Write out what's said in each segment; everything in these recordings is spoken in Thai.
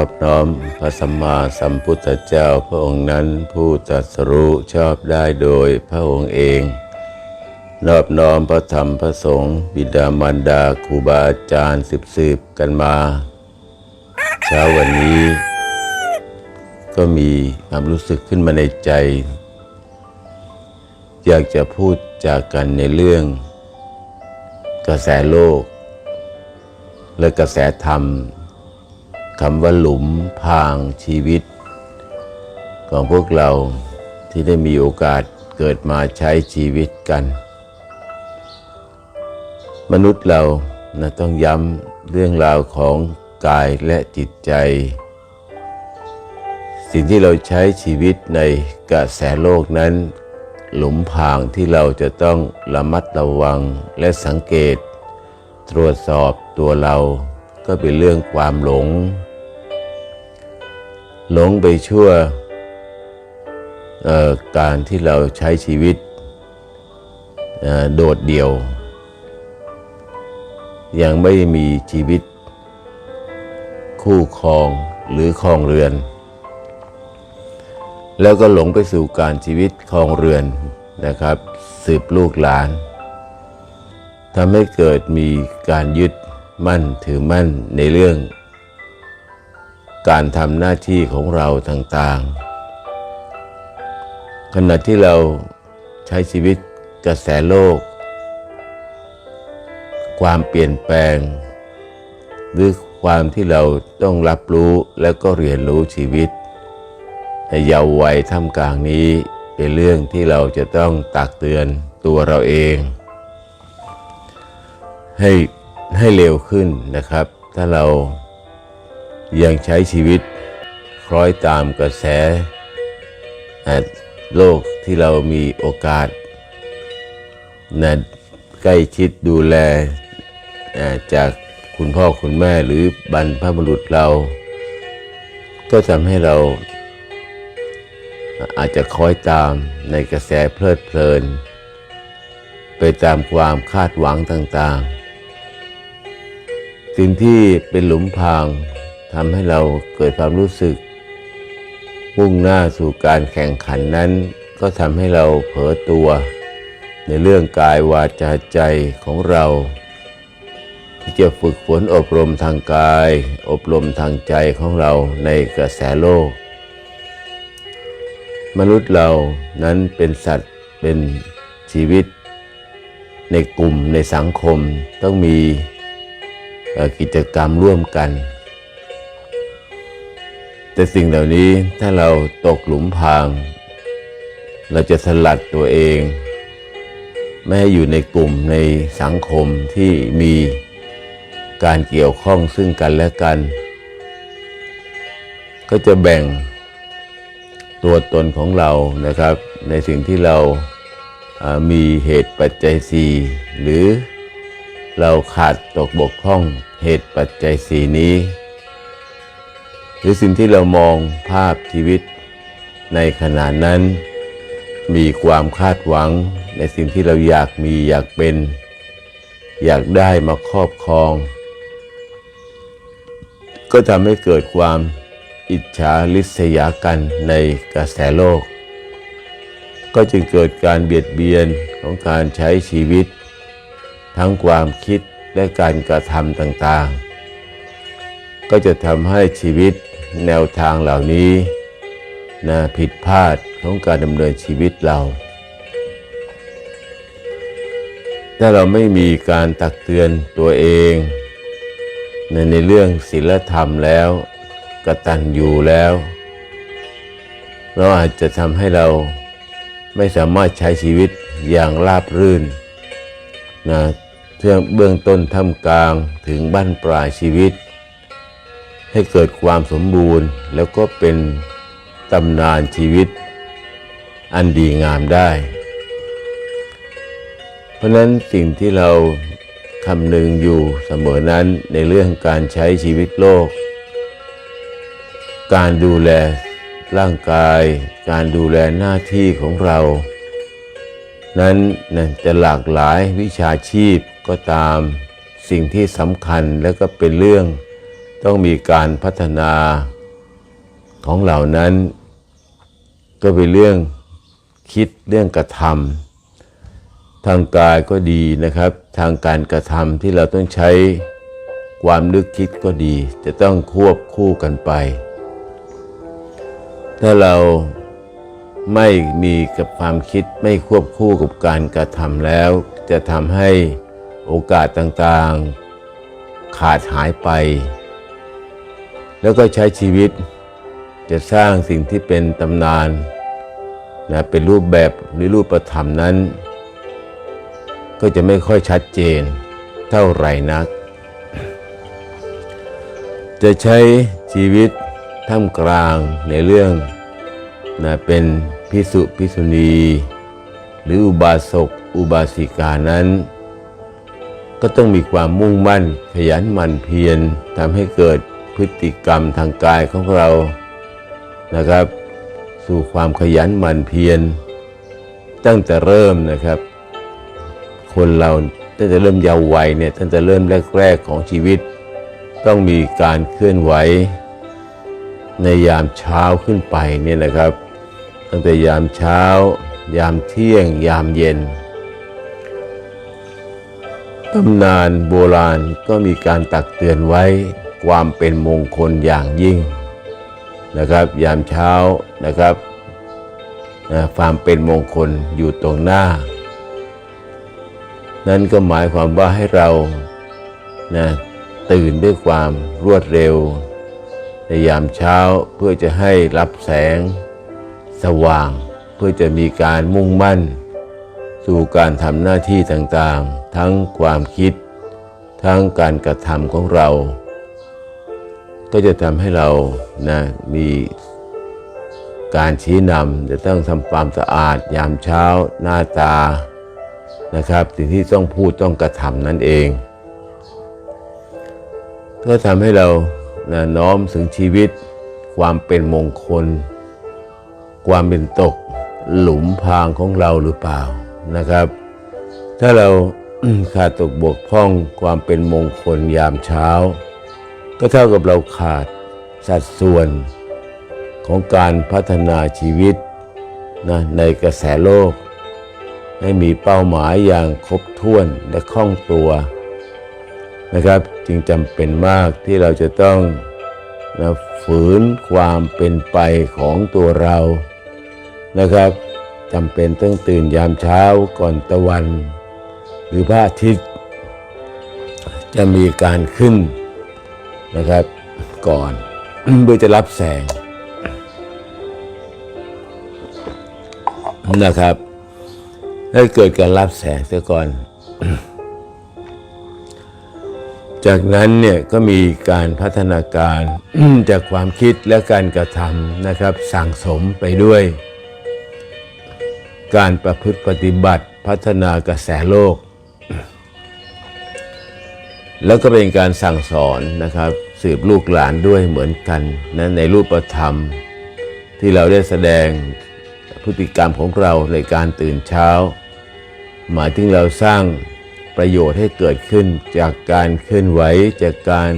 อบน้อมพระสัมมาสัมพุทธเจ้าพระองค์นั้นผู้ตรัสรู้ชอบได้โดยพระองค์เอง นอบน้อมพระธรรมพระสงฆ์บิดามารดาครูบาอาจารย์สืบสืบๆกันมา เช้าวันนี้ ก็มีความรู้สึกขึ้นมาในใจ อยากจะพูดจากกันในเรื่อง กระแสโลก และกระแสธรรม คำว่าหลุมพรางชีวิต ของพวกเราที่ได้มีโอกาสเกิดมาใช้ชีวิตกัน มนุษย์เรานะต้องย้ำเรื่องราวของกายและจิตใจ สิ่งที่เราใช้ชีวิตในกระแสโลกนั้น หลุมพรางที่เราจะต้องระมัดระวังและสังเกต ตรวจสอบตัวเราก็เป็นเรื่องความหลง หลงไปชั่วเอ่อการที่เราใช้ชีวิตโดดเดี่ยว ยังไม่มีชีวิต คู่ครองหรือครองเรือน แล้วก็หลงไปสู่การชีวิตครองเรือนนะครับ สืบลูกหลานทำให้เกิดมีการยึดมั่นถือมั่นในเรื่อง การทำหน้าที่ของเราต่างๆ ขณะที่เราใช้ชีวิตกระแสโลก ความเปลี่ยนแปลง หรือความที่เราต้องรับรู้และก็เรียนรู้ชีวิตในเยาว์วัยท่ามกลางนี้เป็นเรื่องที่เราจะต้องตักเตือนตัวเราเอง ให้ให้เร็วขึ้นนะครับ ถ้าเรา ยังใช้ชีวิตคล้อยตามกระแสโลกที่เรามีโอกาสนะใกล้ชิดดูแลจากคุณพ่อคุณแม่หรือบรรพบุรุษเรา ก็ทำให้เราอาจจะคอยตามในกระแสเพลิดเพลิน ไปตามความคาดหวังต่างๆ สิ่งที่เป็นหลุมพราง ทำให้เราเกิดความรู้สึก มุ่งหน้าสู่การแข่งขันนั้น ก็ทำให้เราเผลอตัว ในเรื่องกายวาจาใจของเรา ที่จะฝึกฝนอบรมทางกาย อบรมทางใจของเราในกระแสโลก มนุษย์เรานั้นเป็นสัตว์เป็นชีวิต ในกลุ่มในสังคมต้องมีกิจกรรมร่วมกัน แต่สิ่งเหล่านี้ถ้าเราตกหลุมพราง เราจะสลัดตัวเอง ไม่ให้อยู่ในกลุ่มในสังคมที่มีการเกี่ยวข้องซึ่งกันและกัน ก็จะแบ่งตัวตนของเรานะครับ ในสิ่งที่เรามีเหตุปัจจัยสี่หรือเราขาดตกบกพร่องเหตุปัจจัยสี่นี้ รือสิ่งที่เรามองภาพชีวิต ในขณะนั้น มีความคาดหวังในสิ่งที่เราอยากมีอยากเป็น อยากได้มาครอบครอง ก็ทำให้เกิดความอิจฉาริษยากันในกระแสโลก ก็จึงเกิดการเบียดเบียนของการใช้ชีวิต ทั้งความคิดและการกระทำต่างๆ ก็จะทำให้ชีวิต แนวทางเหล่านี้นะผิดพลาดของการดำเนินชีวิตเรา ถ้าเราไม่มีการตักเตือนตัวเองในในเรื่องศีลธรรมแล้วกตัญญูแล้ว เราอาจจะทำให้เราไม่สามารถใช้ชีวิตอย่างราบรื่นนะเพื่อเบื้องต้นท่ามกลางถึงบั้นปลายชีวิต ให้เกิดความสมบูรณ์ แล้วก็เป็นตำนานชีวิต อันดีงามได้ เพราะนั้นสิ่งที่เราคำนึงอยู่เสมอนั้นในเรื่องการใช้ชีวิตโลก การดูแลร่างกาย การดูแลหน้าที่ของเรา นั้นนะจะหลากหลายวิชาชีพก็ตามสิ่งที่สำคัญและก็เป็นเรื่อง ต้องมีการพัฒนาของเหล่านั้น ก็เป็นเรื่องคิดเรื่องกระทำทางกายก็ดีนะครับ ทางการกระทำที่เราต้องใช้ความนึกคิดก็ดี จะต้องควบคู่กันไป ถ้าเราไม่มีกับความคิดไม่ควบคู่กับการกระทำแล้ว จะทำให้โอกาสต่างๆ ขาดหายไป แล้วก็ใช้ชีวิต จะสร้างสิ่งที่เป็นตำนานนะเป็นรูปแบบหรือรูปธรรมนั้น ก็จะไม่ค่อยชัดเจนเท่าไหร่นัก จะใช้ชีวิตท่ามกลางในเรื่องนะเป็นพิสุพิสุณี หรืออุบาสกอุบาสิกานั้น ก็ต้องมีความมุ่งมั่นขยันหมั่นเพียรทำให้เกิด พฤติกรรมทางกายของเรานะครับ สู่ความขยันหมั่นเพียรตั้งแต่เริ่มนะครับ คนเราตั้งแต่เริ่มเยาว์วัยเนี่ยตั้งแต่เริ่มแรก ๆของชีวิต ต้องมีการเคลื่อนไหว ในยามเช้าขึ้นไปเนี่ยนะครับ ตั้งแต่ยามเช้า ยามเที่ยง ยามเย็นตำนานโบราณก็มีการตักเตือนไว้ ความเป็นมงคลอย่างยิ่งนะครับ ยามเช้านะครับนะความเป็นมงคลอยู่ตรงหน้า นั่นก็หมายความว่าให้เรานะตื่นด้วยความรวดเร็ว ในยามเช้าเพื่อจะให้รับแสงสว่าง เพื่อจะมีการมุ่งมั่น สู่การทำหน้าที่ต่างๆ ทั้งความคิด ทั้งการกระทำของเรา ก็จะทำให้เรานะมีการชี้นำจะต้องทำความสะอาดยามเช้าหน้าตานะครับ สิ่งที่ต้องพูดต้องกระทำนั่นเอง ก็ทำให้เรานะน้อมถึงชีวิต ความเป็นมงคล ความเป็นตกหลุมพรางของเราหรือเปล่านะครับ ถ้าเราขาดตกบกพร่องความเป็นมงคลยามเช้า ก็เท่ากับเราขาดสัดส่วนของการพัฒนาชีวิตนะในกระแสโลก ให้มีเป้าหมายอย่างครบถ้วนและคล่องตัวนะครับ จึงจำเป็นมากที่เราจะต้องนะฝืนความเป็นไปของตัวเรานะครับจำเป็นต้องตื่นยามเช้าก่อนตะวัน หรือพระอาทิตย์ จะมีการขึ้น นะครับ ก่อนเพื่อจะรับแสงนะครับให้เกิดการรับแสงเสียก่อน จากนั้นเนี่ยก็มีการพัฒนาการจากความคิดและการกระทำนะครับ สั่งสมไปด้วย การประพฤติปฏิบัติพัฒนากระแสโลก แล้วก็เป็นการสั่งสอนนะครับ สืบลูกหลานด้วยเหมือนกันนะในรูปธรรม ที่เราได้แสดงพฤติกรรมของเราในการตื่นเช้า หมายถึงเราสร้างประโยชน์ให้เกิดขึ้นจากการเคลื่อนไหวจากการ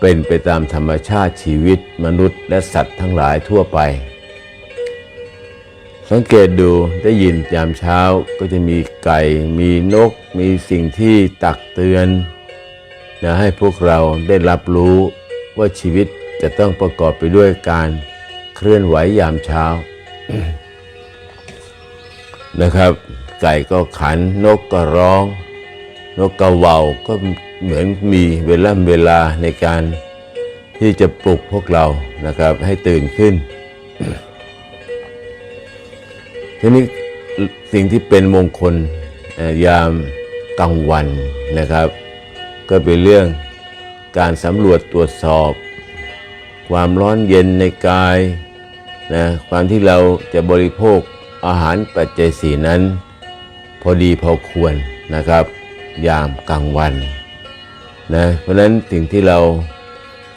เป็นไปตามธรรมชาติชีวิตมนุษย์และสัตว์ทั้งหลายทั่วไป สังเกตดูได้ยินยามเช้าก็จะมีไก่ มีนก มีสิ่งที่ตักเตือน นะให้พวกเราได้รับรู้ว่าชีวิตจะต้องประกอบไปด้วยการเคลื่อนไหวยามเช้านะครับ ไก่ก็ขันนกก็ร้อง นกกระเว่าก็เหมือนมีเวลาเวลาในการที่จะปลุกพวกเรานะครับ ให้ตื่นขึ้น ทีนี้สิ่งที่เป็นมงคลยามกลางวันนะครับ ก็เป็นเรื่องการสำรวจตรวจสอบ ความร้อนเย็นในกายนะความที่เราจะบริโภคอาหารปัจจัยสีนั้น พอดีพอควรนะครับ ยามกลางวันนะเพราะฉะนั้นสิ่งที่เรา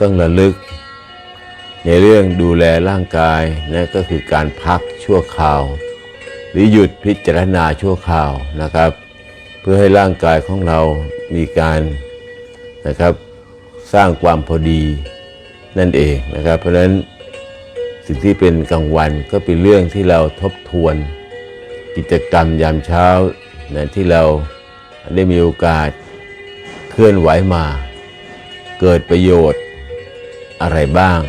ต้องระลึก ในเรื่องดูแลร่างกายนะก็คือการพักชั่วคราว หรือหยุดพิจารณาชั่วคราวนะครับ เพื่อให้ร่างกายของเรามีการ นะครับ สร้างความพอดีนั่นเองนะครับ เพราะฉะนั้นสิ่งที่เป็นกลางวันก็เป็นเรื่องที่เราทบทวน กิจกรรมยามเช้านะที่เราได้มีโอกาสเคลื่อนไหวมา เกิดประโยชน์อะไรบ้าง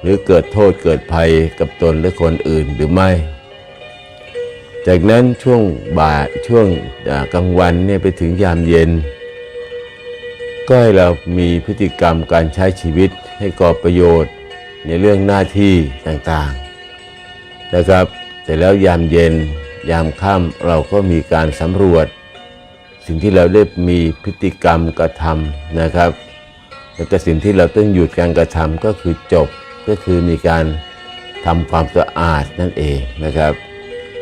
หรือเกิดโทษเกิดภัยกับตนและคนอื่นหรือไม่ จากนั้นช่วงบ่ายช่วงกลางวันเนี่ยไปถึงยามเย็น ก็ให้เรามีพฤติกรรมการใช้ชีวิตให้ก่อประโยชน์ในเรื่องหน้าที่ต่างๆนะครับแต่แล้วยามเย็น ยามค่ำเราก็มีการสำรวจ สิ่งที่เราได้มีพฤติกรรมกระทำนะครับแล้วก็สิ่งที่เราต้องหยุดการกระทำก็คือจบก็คือมีการทำความสะอาดนั่นเองนะครับ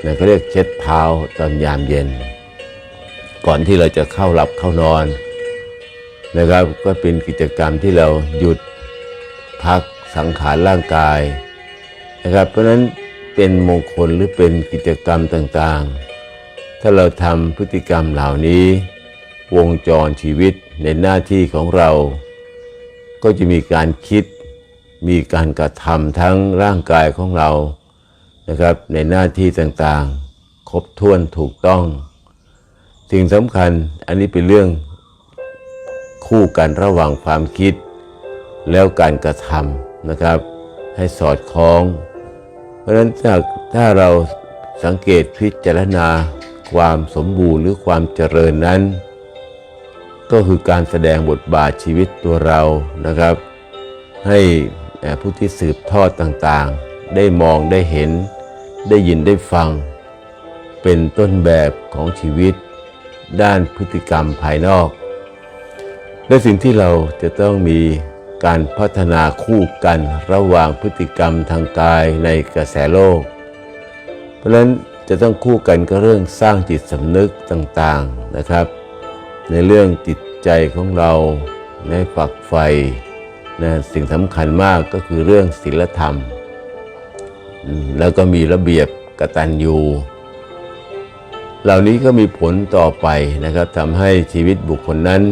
นั่นก็เรียกเช็ดเท้าตอนยามเย็น ก่อนที่เราจะเข้าหลับเข้านอน นะครับก็เป็นกิจกรรมที่เราหยุดพักสังขารร่างกายนะครับ เพราะฉะนั้นเป็นมงคลหรือเป็นกิจกรรมต่างๆ ถ้าเราทำพฤติกรรมเหล่านี้ วงจรชีวิตในหน้าที่ของเรา ก็จะมีการคิดมีการกระทำทั้งร่างกายของเรานะครับในหน้าที่ต่างๆ ครบถ้วนถูกต้อง สิ่งสำคัญอันนี้เป็นเรื่อง คู่กันระหว่างความคิด แล้วการกระทำนะครับ ให้สอดคล้อง เพราะฉะนั้นถ้าถ้าเราสังเกตพิจารณาความสมบูรณ์หรือความเจริญนั้น ก็คือการแสดงบทบาทชีวิตตัวเรานะครับ ให้ผู้ที่สืบทอดต่างๆ ได้มองได้เห็น ได้ยินได้ฟัง เป็นต้นแบบของชีวิต ด้านพฤติกรรมภายนอก และสิ่งที่เราจะต้องมีการพัฒนาคู่กันระหว่างพฤติกรรมทางกายในกระแสโลก เพราะฉะนั้นจะต้องคู่กันก็เรื่องสร้างจิตสำนึกต่างๆนะครับ ในเรื่องจิตใจของเราในฝักใฝ่นะสิ่งสำคัญมากก็คือเรื่องศีลธรรม แล้วก็มีระเบียบกตัญญูเหล่านี้ก็มีผลต่อไปนะครับทำให้ชีวิตบุคคลนั้น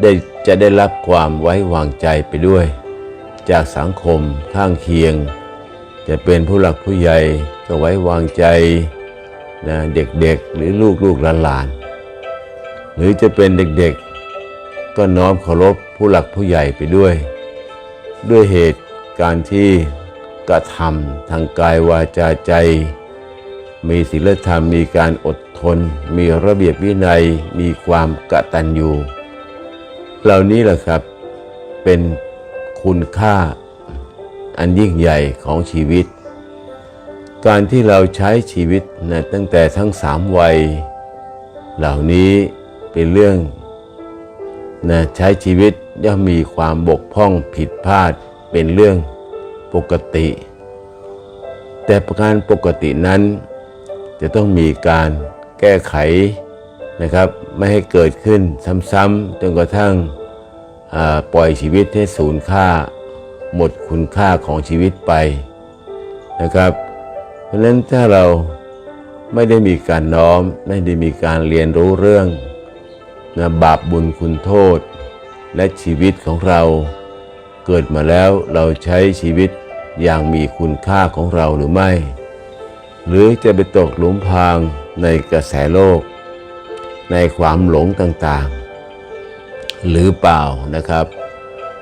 ได้จะได้รับความไว้วางใจไปด้วย จากสังคมข้างเคียง จะเป็นผู้หลักผู้ใหญ่ก็ไว้วางใจนะเด็กๆหรือลูกๆหลานๆหรือจะเป็นเด็กๆ ก็น้อมเคารพผู้หลักผู้ใหญ่ไปด้วย ด้วยเหตุการที่กระทำทางกายวาจาใจ มีศีลธรรมมีการอดทน มีระเบียบวินัยมีความกตัญญู เหล่านี้แหละครับเป็นคุณค่าอันยิ่งใหญ่ของชีวิต การที่เราใช้ชีวิตนะตั้งแต่ทั้งสามวัย เหล่านี้เป็นเรื่องนะใช้ชีวิตย่อมมีความบกพร่องผิดพลาดเป็นเรื่องปกติ แต่ประการปกตินั้น จะต้องมีการแก้ไขนะครับ ไม่ให้เกิดขึ้นซ้ำๆจนกระทั่งปล่อยชีวิตให้สูญค่า หมดคุณค่าของชีวิตไปนะครับ เพราะฉะนั้นถ้าเราไม่ได้มีการน้อมไม่ได้มีการเรียนรู้เรื่องนะบาปบุญคุณโทษ และชีวิตของเรา เกิดมาแล้วเราใช้ชีวิตอย่างมีคุณค่าของเราหรือไม่ หรือจะไปตกหลุมพรางในกระแสโลก ในความหลงต่างๆ หรือเปล่านะครับ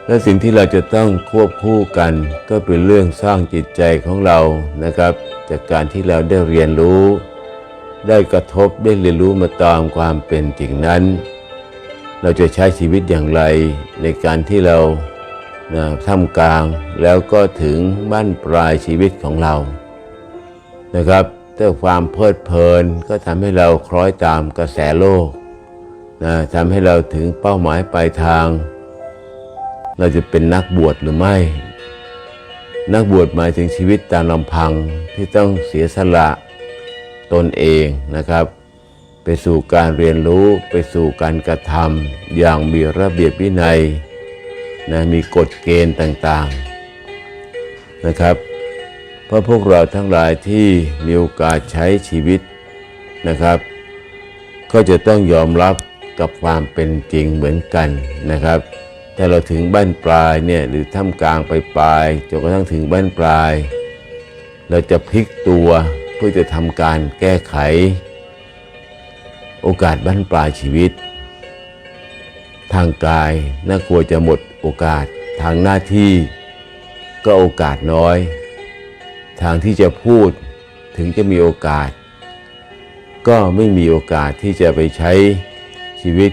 และสิ่งที่เราจะต้องควบคู่กันก็เป็นเรื่องสร้างจิตใจของเรานะครับ จากการที่เราได้เรียนรู้ ได้กระทบได้เรียนรู้มาตามความเป็นจริงนั้น เราจะใช้ชีวิตอย่างไรในการที่เรานะท่ามกลางแล้วก็ถึงบ้านปลายชีวิตของเรานะครับ แต่ความเพลิดเพลินก็ทำให้เราคล้อยตามกระแสโลกนะทำให้เราถึงเป้าหมายปลายทาง เราจะเป็นนักบวชหรือไม่ นักบวชหมายถึงชีวิตตามลำพังที่ต้องเสียสละตนเองนะครับ ไปสู่การเรียนรู้ไปสู่การกระทำอย่างมีระเบียบวินัยนะมีกฎเกณฑ์ต่างๆนะครับ ราะพวกเราทั้งหลายที่มีโอกาสใช้ชีวิตนะครับ ก็จะต้องยอมรับกับความเป็นจริงเหมือนกันนะครับ ถ้าเราถึงบ้านปลายเนี่ยหรือท่ามกลางไปปลายจนกระทั่งถึงบ้านปลาย เราจะพลิกตัวเพื่อจะทำการแก้ไข โอกาสบ้านปลายชีวิต ทางกายน่ากลัวจะหมดโอกาสทางหน้าที่ก็โอกาสน้อย ทางที่จะพูดถึงจะมีโอกาส ก็ไม่มีโอกาสที่จะไปใช้ชีวิต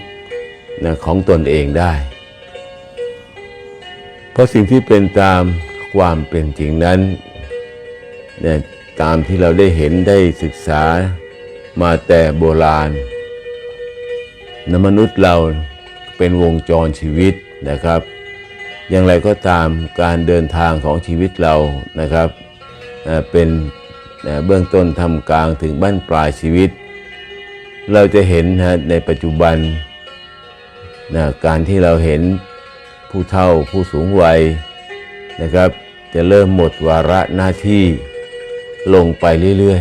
นะของตนเองได้ เพราะสิ่งที่เป็นตามความเป็นจริงนั้นเนี่ยตามที่เราได้เห็นได้ศึกษามาแต่โบราณนะมนุษย์เราเป็นวงจรชีวิตนะครับ อย่างไรก็ตามการเดินทางของชีวิตเรานะครับ เป็นเบื้องต้นทำกลางถึงบ้านปลายชีวิต เราจะเห็นนะในปัจจุบันนะการที่เราเห็นผู้เฒ่าผู้สูงวัยนะครับ จะเริ่มหมดวาระหน้าที่ลงไปเรื่อย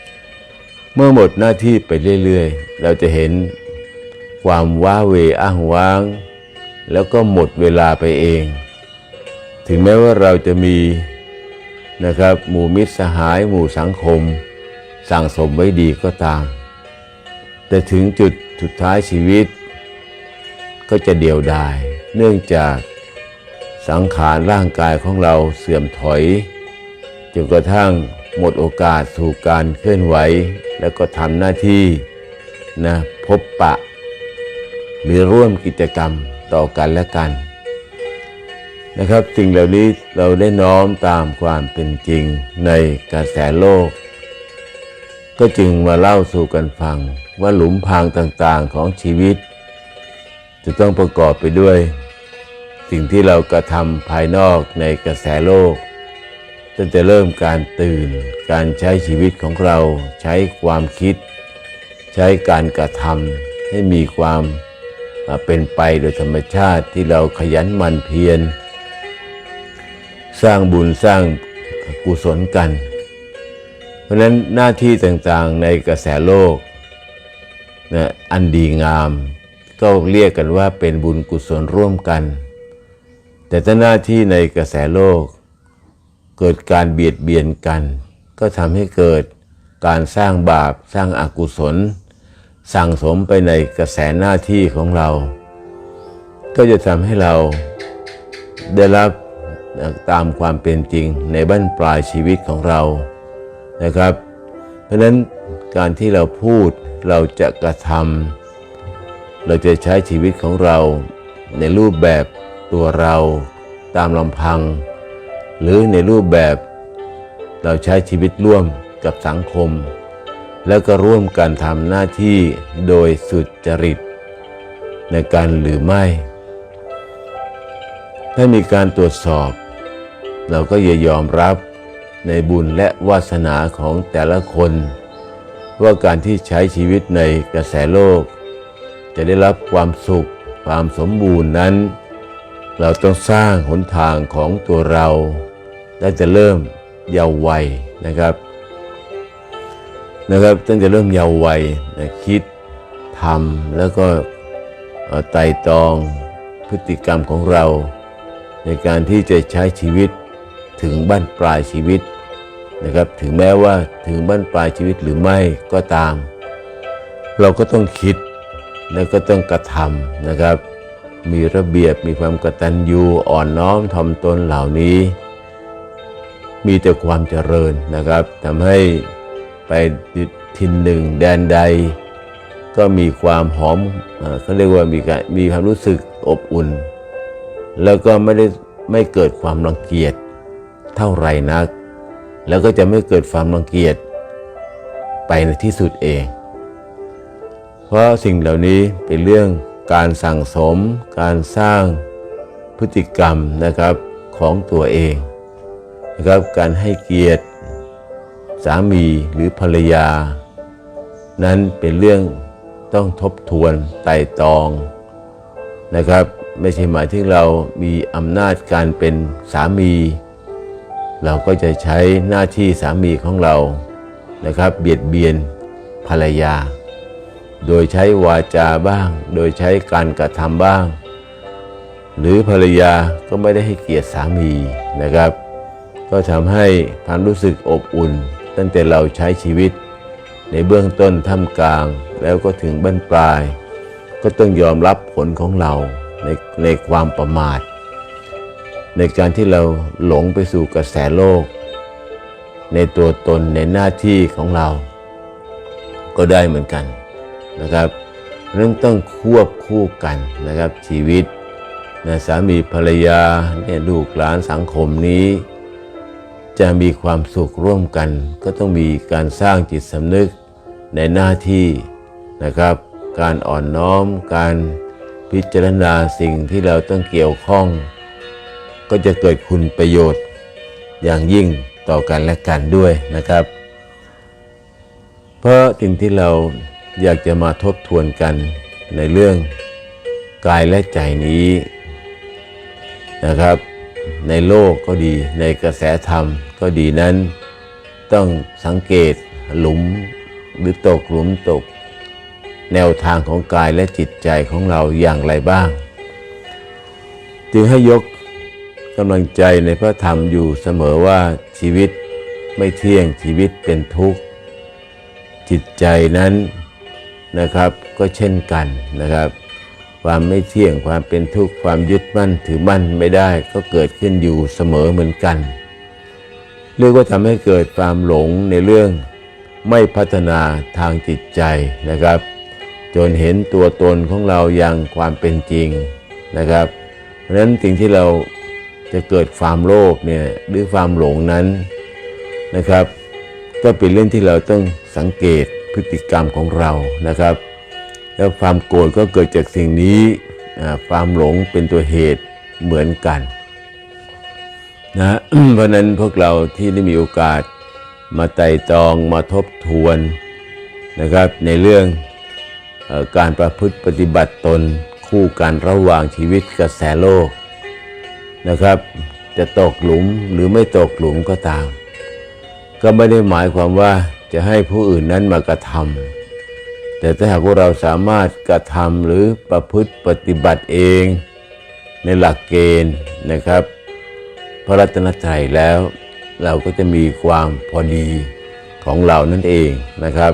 ๆ เมื่อหมดหน้าที่ไปเรื่อยๆ เราจะเห็นความว้าเวอ้างว้าง แล้วก็หมดเวลาไปเอง ถึงแม้ว่าเราจะมี นะครับ หมู่มิตรสหาย หมู่สังคม สั่งสมไว้ดีก็ตาม แต่ถึงจุดสุดท้ายชีวิต ก็จะเดียวดาย เนื่องจากสังขารร่างกายของเราเสื่อมถอยจนกระทั่งหมดโอกาสสู่การเคลื่อนไหว แล้วก็ทำหน้าที่นะพบปะ หรือร่วมกิจกรรมต่อกันและกัน นะครับสิ่งเหล่านี้เราได้น้อมตามความเป็นจริงในกระแสโลก ก็จึงมาเล่าสู่กันฟังว่าหลุมพรางต่างๆของชีวิต จะต้องประกอบไปด้วย สิ่งที่เรากระทำภายนอกในกระแสโลกตั้งแต่เริ่มการตื่น การใช้ชีวิตของเรา ใช้ความคิด ใช้การกระทำให้มีความเป็นไปโดยธรรมชาติที่เราขยันมันเพียร สร้างบุญสร้างกุศลกัน เพราะฉะนั้นหน้าที่ต่างๆในกระแสโลกนะอันดีงาม ก็เรียกกันว่าเป็นบุญกุศลร่วมกัน แต่ถ้าหน้าที่ในกระแสโลก เกิดการเบียดเบียนกัน ก็ทำให้เกิดการสร้างบาปสร้างอากุศล สั่งสมไปในกระแสหน้าที่ของเรา ก็จะทำให้เราได้รับ ตามความเป็นจริงในบั้นปลายชีวิตของเรานะครับ เพราะฉะนั้นการที่เราพูดเราจะกระทำเราจะใช้ชีวิตของเราในรูปแบบตัวเราตามลำพัง หรือในรูปแบบเราใช้ชีวิตร่วมกับสังคม แล้วก็ร่วมกันทำหน้าที่โดยสุดจริต ในการหรือไม่ ถ้ามีการตรวจสอบ เราก็อย่ายอมรับในบุญและวาสนาของแต่ละคน ว่าการที่ใช้ชีวิตในกระแสโลก จะได้รับความสุขความสมบูรณ์นั้น เราต้องสร้างหนทางของตัวเราและจะเริ่มเยาว์วัยนะครับนะครับตั้งแต่เริ่มเยาว์วัยนะคิดทำแล้วก็ไต่ตองพฤติกรรมของเรา ในการที่จะใช้ชีวิต ถึงบ้านปลายชีวิตนะครับถึงแม้ว่าถึงบ้านปลายชีวิตหรือไม่ก็ตาม เราก็ต้องคิดแล้วก็ต้องกระทำนะครับ มีระเบียบมีความกตัญญูอ่อนน้อมถ่อมตนเหล่านี้ มีแต่ความเจริญนะครับทำให้ไปทินหนึ่งแดนใด ก็มีความหอมเขาเรียกว่ามีการมีความรู้สึกอบอุ่น แล้วก็ไม่ได้ไม่เกิดความรังเกียจ เท่าไรนัก แล้วก็จะไม่เกิดความรังเกียจไปในที่สุดเอง เพราะสิ่งเหล่านี้เป็นเรื่องการสั่งสม การสร้างพฤติกรรมนะครับของตัวเองนะครับการให้เกียรติ สามีหรือภรรยา นั้นเป็นเรื่องต้องทบทวนไต่ตองนะครับ ไม่ใช่หมายถึงเรามีอำนาจการเป็นสามี เราก็จะใช้หน้าที่สามีของเรานะครับ เบียดเบียนภรรยา โดยใช้วาจาบ้าง โดยใช้การกระทำบ้าง หรือภรรยาก็ไม่ได้ให้เกียรติสามีนะครับ ก็ทำให้ความรู้สึกอบอุ่น ตั้งแต่เราใช้ชีวิต ในเบื้องต้นท่ามกลาง แล้วก็ถึงบั้นปลาย ก็ต้องยอมรับผลของเราในในความประมาท ในการที่เราหลงไปสู่กระแสโลก ในตัวตนในหน้าที่ของเรา ก็ได้เหมือนกันนะครับเรื่องต้องควบคู่กันนะครับชีวิตนะสามีภรรยาเนี่ยลูกหลานสังคมนี้ จะมีความสุขร่วมกัน ก็ต้องมีการสร้างจิตสำนึกในหน้าที่นะครับ การอ่อนน้อม การพิจารณาสิ่งที่เราต้องเกี่ยวข้อง ก็จะเกิดคุณประโยชน์อย่างยิ่งต่อกันและกันด้วยนะครับ เพราะสิ่งที่เราอยากจะมาทบทวนกันในเรื่องกายและใจนี้นะครับ ในโลกก็ดีในกระแสธรรมก็ดีนั้น ต้องสังเกตหลุมหรือตกหลุมตก แนวทางของกายและจิตใจของเราอย่างไรบ้าง จึงให้ยก กำลังใจในพระธรรมอยู่เสมอว่าชีวิตไม่เที่ยงชีวิตเป็นทุกข์ จิตใจนั้นนะครับก็เช่นกันนะครับ ความไม่เที่ยงความเป็นทุกข์ความยึดมั่นถือมั่นไม่ได้ก็เกิดขึ้นอยู่เสมอเหมือนกัน เรียกว่าทำให้เกิดความหลงในเรื่องไม่พัฒนาทางจิตใจนะครับ จนเห็นตัวตนของเราอย่างความเป็นจริงนะครับเพราะฉะนั้นสิ่งที่เรา จะเกิดความโลภเนี่ยหรือความหลงนั้นนะครับ ก็เป็นเรื่องที่เราต้องสังเกตพฤติกรรมของเรานะครับ แล้วความโกรธก็เกิดจากสิ่งนี้อ่าความหลงเป็นตัวเหตุเหมือนกันนะเพราะนั้นพวกเราที่ได้มีโอกาสมาไต่ตรองมาทบทวนนะครับ ในเรื่องออการประพฤติปฏิบัติตนคู่กันระหว่างชีวิตกระแสโลก นะครับ จะตกหลุมหรือไม่ตกหลุมก็ตาม ก็ไม่ได้หมายความว่าจะให้ผู้อื่นนั้นมากระทำแต่ถ้าหากว่าเราสามารถกระทำหรือประพฤติปฏิบัติเอง ในหลักเกณฑ์นะครับ พระรัตนตรัยแล้ว เราก็จะมีความพอดีของเรานั่นเองนะครับ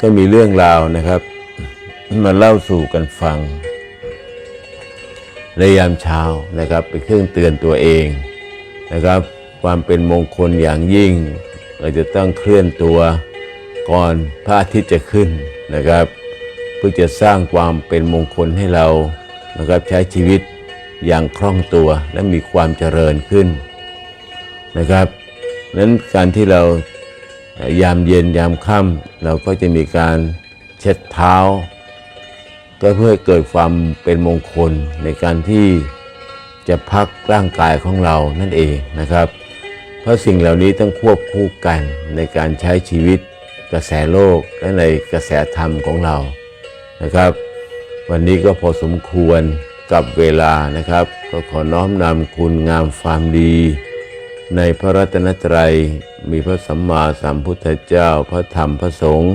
ก็มีเรื่องราวนะครับ มาเล่าสู่กันฟัง ในยามเช้านะครับเป็นเครื่องเตือนตัวเองนะครับ ความเป็นมงคลอย่างยิ่ง เราจะต้องเคลื่อนตัวก่อนพระอาทิตย์จะขึ้นนะครับ เพื่อจะสร้างความเป็นมงคลให้เรานะครับใช้ชีวิตอย่างคล่องตัวและมีความเจริญขึ้นนะครับนั้นการที่เรายามเย็นยามค่ำเราก็จะมีการเช็ดเท้า ก็เพื่อเกิดความเป็นมงคลในการที่จะพักร่างกายของเรานั่นเองนะครับ เพราะสิ่งเหล่านี้ต้องควบคู่กันในการใช้ชีวิตกระแสโลกและในกระแสธรรมของเรานะครับ วันนี้ก็พอสมควรกับเวลานะครับ ก็ขอน้อมนำคุณงามความดี ในพระรัตนตรัยมีพระสัมมาสัมพุทธเจ้าพระธรรมพระสงฆ์